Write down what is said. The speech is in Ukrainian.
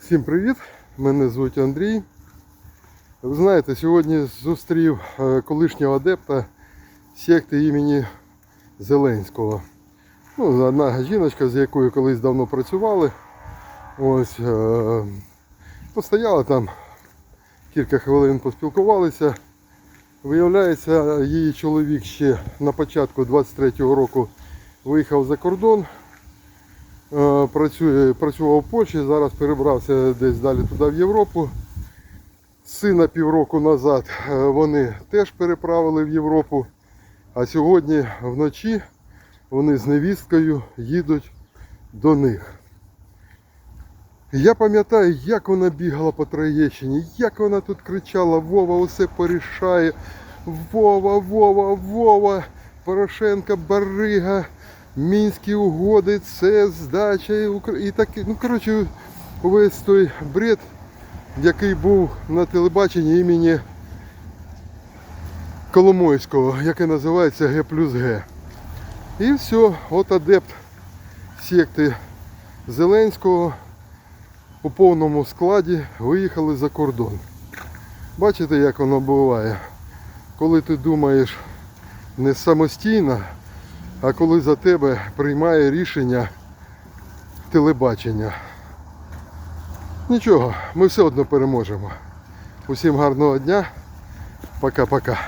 Всім привіт! Мене звуть Андрій. Ви знаєте, сьогодні зустрів е, колишнього адепта секти імені Зеленського. Ну, одна жіночка, з якою колись давно працювали. Ось е, постояла там, кілька хвилин поспілкувалися. Виявляється, її чоловік ще на початку 23-го року виїхав за кордон. Е, Працює, працював в Польщі, зараз перебрався десь далі туди в Європу. Сина півроку назад е, вони теж переправили в Європу. А сьогодні вночі вони з невісткою їдуть до них. Я пам'ятаю, як вона бігала по Троєщині, як вона тут кричала, Вова усе порішає. Вова, Вова, Вова, Порошенка, Барига, Мінські угоди, це здача і таке. Ну, коротше, увесь той бред, який був на телебаченні імені Коломойського, яке називається Г плюс Г. І все, от адепт секти Зеленського у повному складі виїхали за кордон. Бачите, як воно буває? Коли ти думаєш не самостійно, а коли за тебе приймає рішення телебачення. Нічого, ми все одно переможемо. Усім гарного дня. Пока-пока.